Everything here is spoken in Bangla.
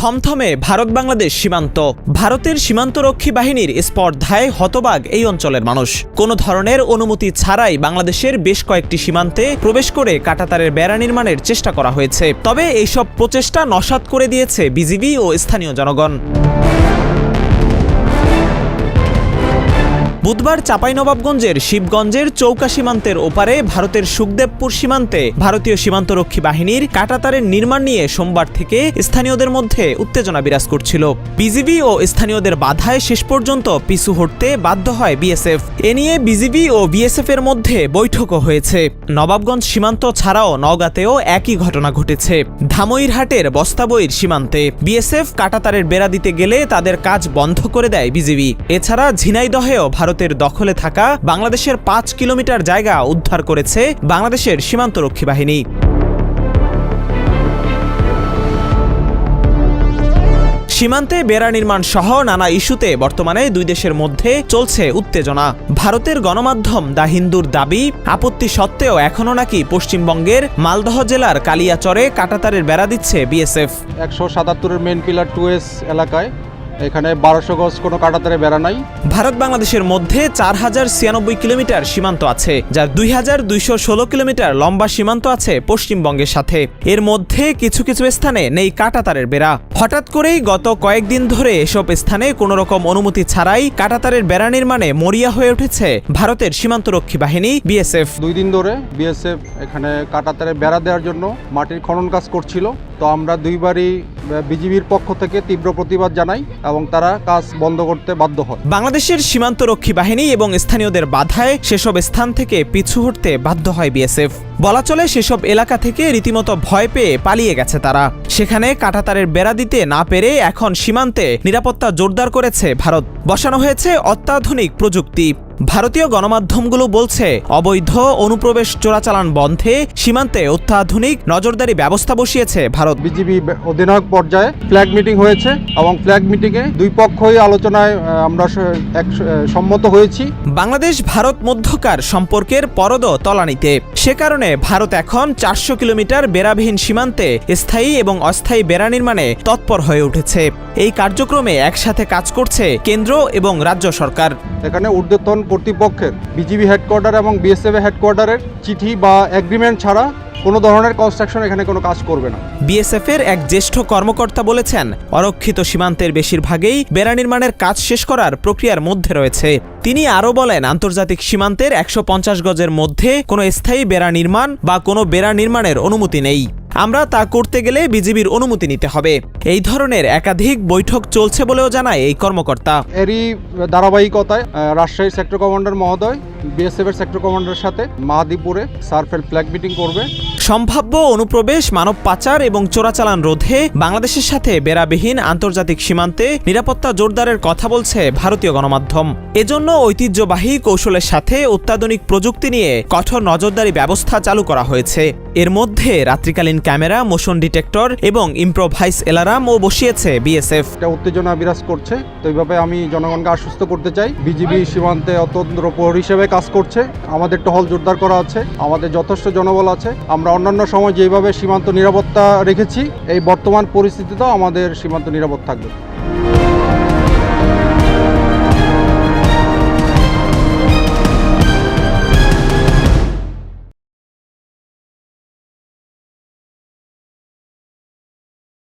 থমথমে ভারত বাংলাদেশ সীমান্ত। ভারতের সীমান্তরক্ষী বাহিনীর স্পর্ধায় হতবাগ এই অঞ্চলের মানুষ। কোনো ধরনের অনুমতি ছাড়াই বাংলাদেশের বেশ কয়েকটি সীমান্তে প্রবেশ করে কাটাতারের বেড়া নির্মাণের চেষ্টা করা হয়েছে। তবে এইসব প্রচেষ্টা নস্যাৎ করে দিয়েছে বিজিবি ও স্থানীয় জনগণ। বুধবার চাঁপাইনবাবগঞ্জের শিবগঞ্জের চৌকা সীমান্তের ওপারে ভারতের সুখদেবপুর সীমান্তে ভারতীয় সীমান্তরক্ষী বাহিনীর কাটাতারের নির্মাণ নিয়ে সোমবার থেকে স্থানীয়দের মধ্যে উত্তেজনা বিরাজ করছিল। বিজিবি ও স্থানীয়দের বাধায় শেষ পর্যন্ত পিছু হটতে বাধ্য হয় বিএসএফ। এ নিয়ে বিজিবি ও বিএসএফ এর মধ্যে বৈঠকও হয়েছে। নবাবগঞ্জ সীমান্ত ছাড়াও নওগাঁতেও একই ঘটনা ঘটেছে। ধামইরহাটের বস্তাবইর সীমান্তে বিএসএফ কাটাতারের বেড়া দিতে গেলে তাদের কাজ বন্ধ করে দেয় বিজিবি। এছাড়া ঝিনাইদহেও ভারতের দখলে থাকা বাংলাদেশের পাঁচ কিলোমিটার জায়গা উদ্ধার করেছে বাংলাদেশের সীমান্তরক্ষী বাহিনী। সীমান্তে বেড়া নির্মাণ সহ নানা ইস্যুতে বর্তমানে দুই দেশের মধ্যে চলছে উত্তেজনা। ভারতের গণমাধ্যম দা হিন্দুর দাবি, আপত্তি সত্ত্বেও এখনও নাকি পশ্চিমবঙ্গের মালদহ জেলার কালিয়াচরে কাটাতারের বেড়া দিচ্ছে বিএসএফ। একশো সাতাত্তরের মেন পিলার টু এস এলাকায় এখানে বারোশো গজ কোনো কাটাতারে বেড়া নাই। ভারত বাংলাদেশের মধ্যে চার হাজার ছিয়ানব্বই কিলোমিটার সীমান্ত আছে যার দুই হাজার দুইশো ষোলো কিলোমিটার লম্বা সীমান্ত আছে পশ্চিমবঙ্গের সাথে। এর মধ্যে কিছু কিছু স্থানে নেই কাটাতারের বেড়া। হঠাৎ করেই গত কয়েকদিন ধরে এসব স্থানে কোনো রকম অনুমতি ছাড়াই কাটাতারের বেড়া নির্মাণে মরিয়া হয়ে উঠেছে ভারতের সীমান্তরক্ষী বাহিনী বিএসএফ। দুই দিন ধরে বিএসএফ এখানে কাটাতারে বেড়া দেওয়ার জন্য মাটির খনন কাজ করছিল। তো আমরা দুইবারই বিজিবির পক্ষ থেকে তীব্র প্রতিবাদ জানাই এবং তারা কাজ বন্ধ করতে বাধ্য হয় বাংলাদেশের সীমান্তরক্ষী বাহিনী এবং স্থানীয়দের বাধায় সেসব স্থান থেকে পিছু হটতে বাধ্য হয় বিএসএফ। বলা চলে সেসব এলাকা থেকে রীতিমতো ভয় পেয়ে পালিয়ে গেছে তারা। সেখানে কাঁটাতারের বেড়া দিতে না পেরে এখন সীমান্তে নিরাপত্তা জোরদার করেছে ভারত। বসানো হয়েছে অত্যাধুনিক প্রযুক্তি। ভারতীয় গণমাধ্যমগুলো বলছে অবৈধ অনুপ্রবেশ চোরাচালান বন্ধে সীমান্তে অত্যাধুনিক নজরদারি ব্যবস্থা বসিয়েছে ভারত। বিজিবি অধিনায়ক পর্যায়ে ফ্ল্যাগ মিটিং হয়েছে এবং ফ্ল্যাগ মিটিংয়ে দুই পক্ষই আলোচনায় আমরা এক সম্মত হয়েছি। বাংলাদেশ ভারত মধ্যকার সম্পর্কের পরদ তলানিতে। সে কারণে ভারত এখন চারশো কিলোমিটার বেড়াবিহীন সীমান্তে স্থায়ী এবং অস্থায়ী বেড়া নির্মাণে তৎপর হয়ে উঠেছে। এই কার্যক্রমে একসাথে কাজ করছে কেন্দ্র এবং রাজ্য সরকার। এখানে ঊর্ধ্বতন কর্তৃপক্ষের, বিজিবি হেডকোয়ার্টার এবং বিএসএফ হেডকোয়ার্টারের চিঠি বা এগ্রিমেন্ট ছাড়া কোনো ধরনের কনস্ট্রাকশন এখানে কোনো কাজ করবে না। বিএসএফ এর এক জ্যেষ্ঠ কর্মকর্তা বলেছেন, অরক্ষিত সীমান্তের বেশিরভাগেই বেড়া নির্মাণের কাজ শেষ করার প্রক্রিয়ার মধ্যে রয়েছে। তিনি আরও বলেন, আন্তর্জাতিক সীমান্তের একশো পঞ্চাশ গজের মধ্যে কোনো স্থায়ী বেড়া নির্মাণ বা কোনো বেড়া নির্মাণের অনুমতি নেই। আমরা তা করতে গেলে বিজিবির অনুমতি নিতে হবে। এই ধরনের একাধিক বৈঠক চলছে বলেও জানায় এই কর্মকর্তা। এরই ধারাবাহিকতায় রাজশাহী সেক্টর কমান্ডার মহোদয় বিএসএফ এর সেক্টর কমান্ডারের সাথে মাহাদিপুরে সার্ফেল ফ্ল্যাগ মিটিং করবে। সম্ভাব্য অনুপ্রবেশ মানব পাচার এবং চোরাচালান রোধে বাংলাদেশের সাথে বেড়াবিহীন আন্তর্জাতিক সীমান্তে নিরাপত্তা জোরদারের কথা বলছে ভারতীয় গণমাধ্যম। এজন্য ঐতিহ্যবাহী কৌশলের সাথে অত্যাধুনিক প্রযুক্তি নিয়ে কঠোর নজরদারি ব্যবস্থা চালু করা হয়েছে। এর মধ্যে রাত্রিকালীন ক্যামেরা মোশন ডিটেক্টর এবং ইম্প্রোভাইস এলারামও বসিয়েছে বিএসএফ। একটা উত্তেজনা বিরাজ করছে। তো এইভাবে আমি জনগণকে আশ্বস্ত করতে চাই। বিজিবি সীমান্তে অতন্ত্র প্রহর হিসেবে কাজ করছে। আমাদের টহল জোরদার করা আছে। আমাদের যথেষ্ট জনবল আছে। আমরা অন্যান্য সময় যেভাবে সীমান্ত নিরাপত্তা রেখেছি এই বর্তমান পরিস্থিতিতেও আমাদের সীমান্ত নিরাপদ থাকবে।